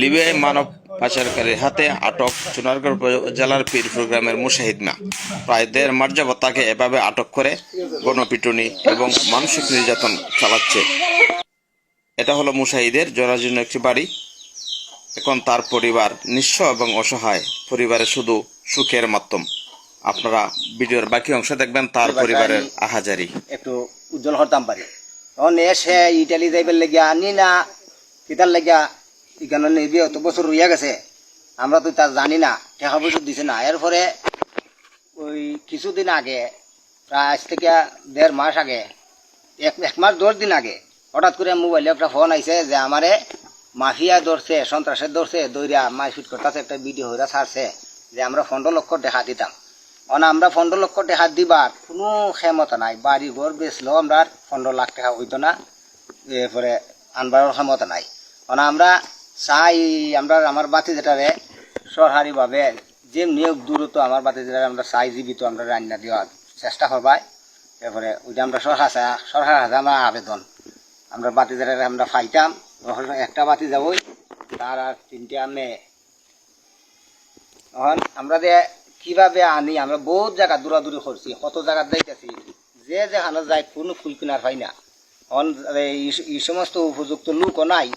লিবিয়ায় মানব পাচারকারীর হাতে আটক সোনারগড় জেলার পীরপুর গ্রামের মুশাহিদ মা। প্রায় দেড় মাস যাবৎ তাকে এভাবে আটক করে গণপিটুনি এবং মানসিক নির্যাতন চালাচ্ছে। এটা হলো মুশাহিদের জরাজীর্ণ একটি বাড়ি। এখন তার পরিবার নিঃস্ব এবং অসহায়। পরিবারে শুধু সুখের মাধ্যম। আপনারা ভিডিওর বাকি অংশ দেখবেন তার পরিবারের আহাজারি। একটু উজ্জ্বল করতাম পারি তখন এসে ইটালি যাইবার লাগিয়া আনি না কিতার লাগিয়া এখানে নেবি অত বছর রইয়া গেছে। আমরা তো তা জানি না টাকা পয়সা দিছে না। এরপরে ওই কিছুদিন আগে প্রায় আজ থেকে দেড় মাস আগে, এক এক মাস দশ দিন আগে, হঠাৎ করে মোবাইলে একটা ফোন আইছে যে আমারে মাফিয়া ধরছে, সন্ত্রাসের ধরছে দৈরা মারপিট করতেছে, একটা ভিডিও হইরা ছাড়ছে, যে আমরা পনেরো লক্ষ টাকা দিতাম। অন আমরা পনেরো লক্ষ টাকা দিবার কোনো ক্ষমতা নাই, বাড়ি ঘর বেচলেও আমরা পনেরো লাখ টাকা হইতো না, এরপরে আনবার ক্ষমতা নাই। আমরা চাই আমরা আমার বাতি যেটারে সরকারিভাবে যে নিয়োগ দূরত্ব আমার বাতি যেটা আমরা চাই জীবিত আমরা রান্না দেওয়ার চেষ্টা করবাই। এরপরে ওইটা আমরা সরকার চা- সরকার হাতে আমরা আবেদন। আমরা বাতি যেটা আমরা ফাইতাম একটা বাতি যাবই, তার আর তিনটা মেয়ে এখন আমরা যে কীভাবে আনি, আমরা বহুত জায়গা দূরাদূরি করছি, কত জায়গা যাইতেছি, যে যেখানে যাই কোনো ফুল কিনার পাই না এই সমস্ত উপযুক্ত লোকও নাই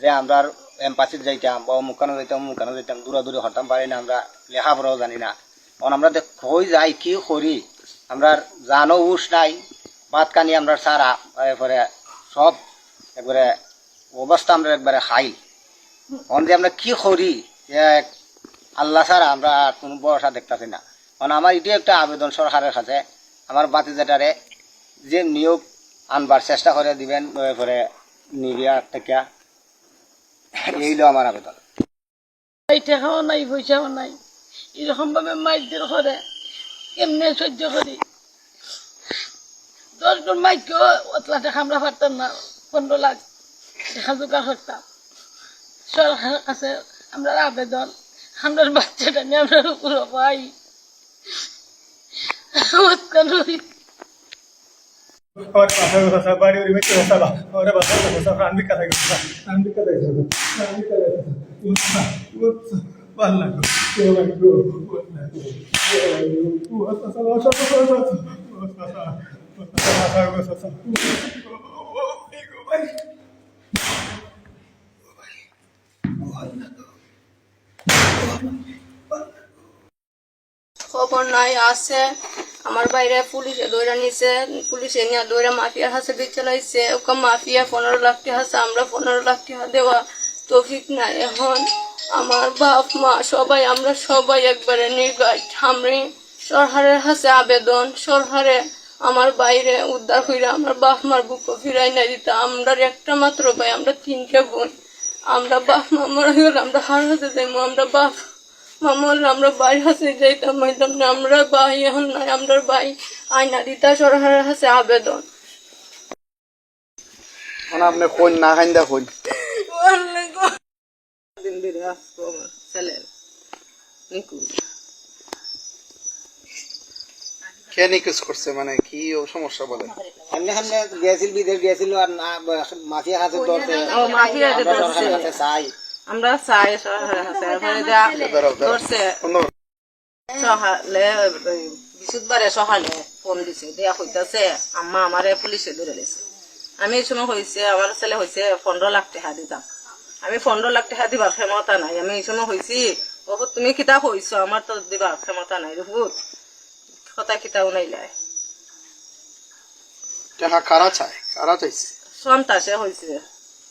যে আমরা এম্পাসির যাইতাম বা মুখানো যাইতাম মুখানো যাইতাম দূরা দূরে হরতাম পারি না আমরা, লেখাপড়াও জানি না। কারণ আমরা কই যাই, কি করি, আমরা জানো উস নাই ভাত কানি আমরা সারা, এরপরে সব একবারে অবস্থা আমরা একবারে হাই এখন যে আমরা কি করি এক আল্লাহ ছাড়া আমরা কোনো ভরসা দেখতেছি না। কারণ আমার এটি একটা আবেদন সরকারের কাছে, আমার বাতি যেটারে যে নিয়োগ আনবার চেষ্টা করে দিবেন, এরপরে নিবিয়া থেকে এইলো আমার আবেদন। এই নাই, পয়সাও নাই। এরকম ভাবে মাইকদের করে কেমনে সহ্য করি। দশ জন মাইককেও অতলা আমরা পারতাম না, পনেরো লাখ টাকা জোগাড় করতাম। সরকারের কাছে আমরা আবেদন আমরা বাচ্চাটা নিয়ে আমরা উপরে পাই। ಅವರ ಹೊಸ ಬಾರಿ ಇವ್ರಿಗೆ ಮೆಚ್ಚು ಹೊಸ ಅವರ ಹೊಸ ಹೊಸ ಅನ್ಬಿಕ ಅನ್ಬಿಕ ಅನ್ಬಿಕ খবর নাই আছে আমার বাইরে পুলিশে দৌড়া নিছে, পুলিশে নিয়ে দৌড়া মাফিয়ার হাতে দিয়ে চালাইছে ওকে মাফিয়া পনেরো লাখ টাকা আছে আমরা পনেরো লাখ টাকা দেওয়া তৌফিক নাই। এখন আমার বাপ, মা সবাই, আমরা সবাই একবারে নির্গাত আমি সরহারের হাসে আবেদন, সরহারে আমার বাইরে উদ্ধার হইলে আমার বাপ, মার বুক ফিরাই না দিতে। আমরা একটা মাত্র ভাই, আমরা তিনটে বোন। আমরা বাপ, মা মারা গেলে আমরা হার হাতে যাইবো আমরা বাপ মামল আমরা বাই হাসে যাইতাম হইতাম না আমরা ভাই এখন নাই আমরা ভাই আইনা দিতা সরকারের কাছে আবেদন মানে আপনি কোন না কোন দিন আমার ছেলের কে নিখোঁজ করছে মানে কি সমস্যা বলে সামনে সামনে গিয়েছিল বিদেশ গিয়েছিল আর না মাফিয়া হাতে মাফিয়া আমরা কাছে চাই আমরা চাই ধরছে সকালে সকালে ফোন দিছে দেয়া হইতাছে আম্মা আমারে পুলিশে ধরে লেছে। আমি এই সময় হয়েছে আমার ছেলে হয়েছে পনেরো লাখ টাকা দিতাম। আমি পনেরো লাখ টাকা দিবার ক্ষমতা নাই আমি এই সময় হয়েছি বহুত তুমি কিতাব হইছো আমার তো দিবার ক্ষমতা নাই বহুত কথা কিতাব নাইলাই টাকা কারা চায়? কারা চাইছে? সন্তাসে হয়েছে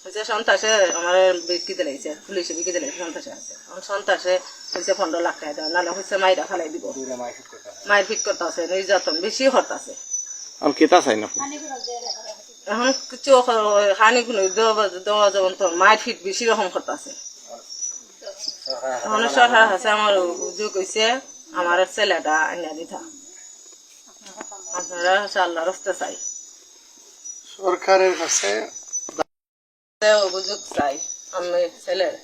হয়েছে সন্তাসে আমার বিক্রি দিলাইছে পুলিশে বিক্রি দিলাইছে সন্তাসে আছে। এখন সন্তাসে হয়েছে পনেরো লাখ টাকা দেওয়া নাহলে হয়েছে মাইরা ফেলাই দিব। মায়ের ফিট করতে আছে নির্যাতন বেশি কেতা চাই না? এখন কিছু হানি কোনো দেওয়া যেমন তো মায়ের ফিট বেশি রকম করতেছে এখন সরকার আছে আমার অভিযোগ হয়েছে আমার ছেলেটা আইনা দিতা আপনারা আল্লাহ রস্তে চাই। সরকারের কাছে অভিযোগ চাই। আমি ছেলের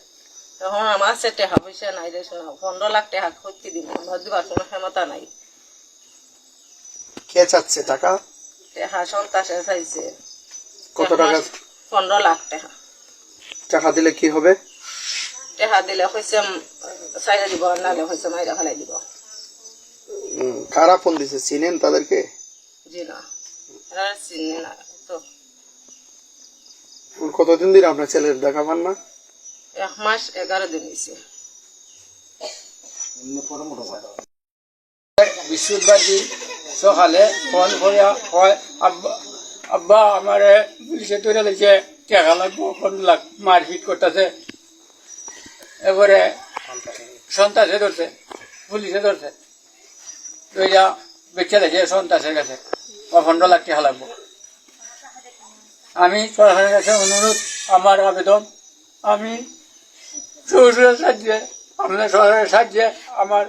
তখন আমার সে টাকা পয়সা নাই রে শোনা পনেরো লাখ টাকা করতে দিন আমার দিবার কোনো ক্ষমতা নাই। কে চাচ্ছে টাকা? টাকা সন্তাসে চাইছে। কত টাকা? পনেরো লাখ টাকা টাকা দিলে কি হবে? টেহা দিলে হয়েছে চাইলে দিব নাহলে হয়েছে মাইরা ফেলাই দিব। কারা ফোন দিছে? চিনেন তাদেরকে? জি না চিনি। না তো কতদিন দিন আপনার ছেলের দেখা পান না? এক মাস এগারো দিন হয়েছে। বিশুদ্ধবাদী সকালে ফোন করে হয় আব্বা আব্বা আমার পুলিশে ধরে লেগেছে টাকা লাগবো ফোন লাগ মারপিট করতেছে। এবারে সন্তাসে ধরছে পুলিশে ধরছে। বেঁচে লেগেছে সন্তাসের কাছে পনেরো লাখ টাকা লাগবো। আমি সরকারের কাছে অনুরোধ, আমার আবেদন। আমি শ্বশুরের সাহায্যে, আপনার সরকারের সাহায্যে আমার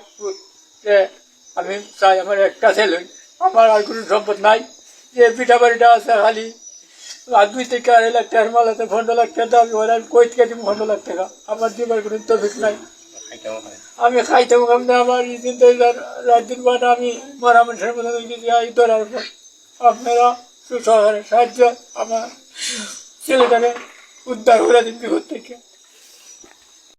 আমি চাই আমার একটা ছেলে। আমার আর কোনো সম্পদ নাই। যে পিঠা বাড়িটা আছে খালি। আর থেকে আড়াই লাখ টাকার মাল আছে পনেরো লাখ টাকা দাবি ওরা আমি কই থেকে দিব পনেরো লাখ টাকা আমার দিবার কোনো তফিক নাই। আমি খাইতে মুখাম না আমার এই থেকে রাত- দিন বাদ আমি মরা মানুষের মতো আপনারা সুসহায়ের সাহায্য আমার ছেলেটাকে উদ্ধার করে দিন বিপদ থেকে।